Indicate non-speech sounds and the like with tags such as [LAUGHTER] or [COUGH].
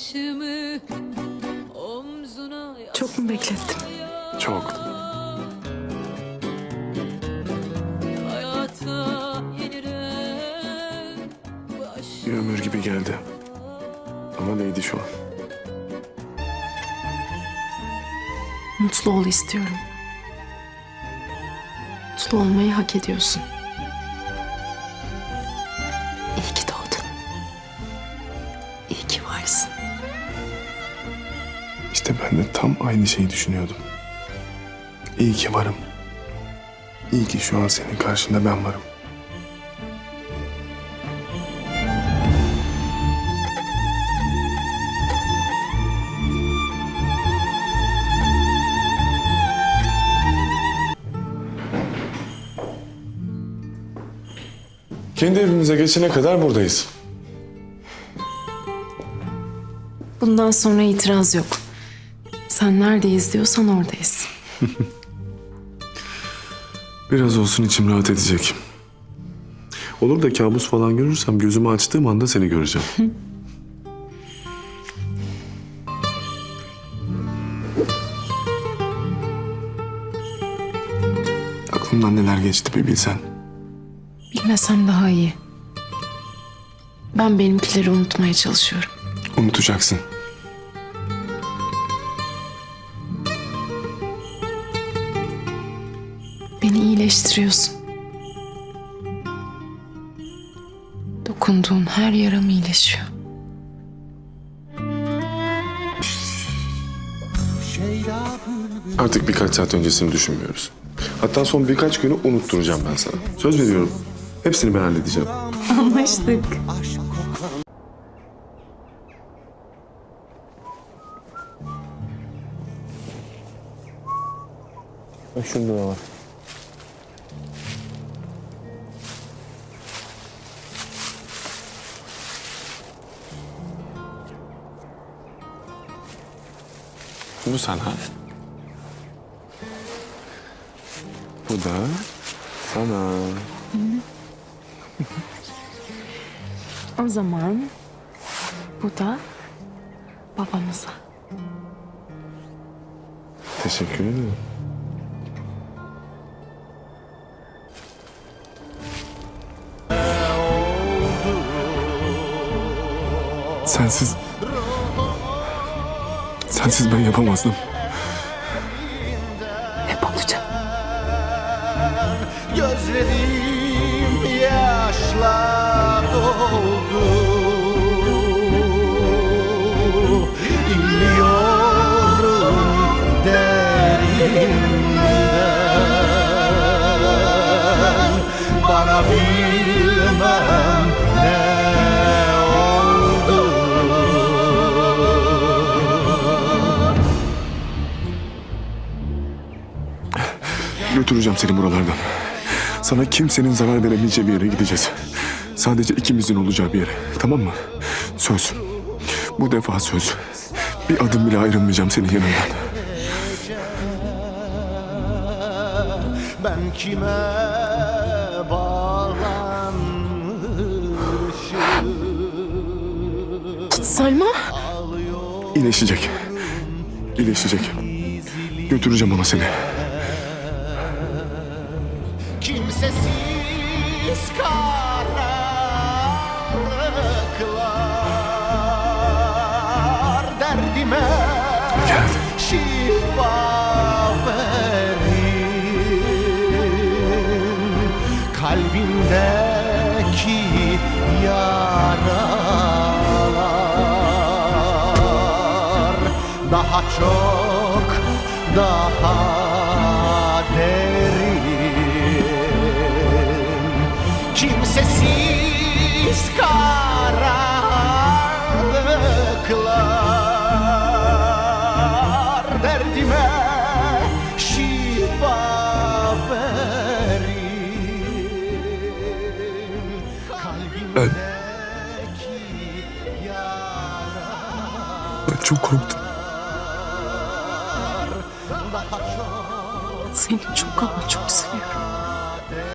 başımı omzuna Çok mu beklettim? Çok. Bir ömür gibi geldi. Ama neydi şu an? Mutlu ol istiyorum. Mutlu olmayı hak ediyorsun. İşte ben de tam aynı şeyi düşünüyordum. İyi ki varım. İyi ki şu an senin karşında ben varım. Kendi evimize geçene kadar buradayız. Bundan sonra itiraz yok. Sen neredeyiz diyorsan oradayız. [LAUGHS] Biraz olsun içim rahat edecek. Olur da kabus falan görürsem gözümü açtığım anda seni göreceğim. [LAUGHS] Aklımdan neler geçti bir bilsen. Bilmesem daha iyi. Ben benimkileri unutmaya çalışıyorum. Unutacaksın. Beni iyileştiriyorsun. Dokunduğun her yaram iyileşiyor. Artık birkaç saat öncesini düşünmüyoruz. Hatta son birkaç günü unutturacağım ben sana. Söz veriyorum. Hepsini ben halledeceğim. Anlaştık. Şurada da var. Bu sana. Bu da sana. O zaman bu da babamıza. Teşekkür ederim. Sensiz... Sensiz ben yapamazdım. Hep olacak. Gözlerim yaşla doldu Götüreceğim seni buralardan. Sana kimsenin zarar veremeyeceği bir yere gideceğiz. Sadece ikimizin olacağı bir yere. Tamam mı? Söz. Bu defa söz. Bir adım bile ayrılmayacağım senin yanından. Ben kime bağlanmışım Selma. İyileşecek. İyileşecek. Götüreceğim ona seni. Kimsesiz karanlıklar Derdime Gel. şifa verin Kalbimdeki yaralar Daha çok, daha derin Kimsesiz karanlıklar Derdime şifa verin. Kalbimdeki yaralar Ben çok korktum. daha çok Seni çok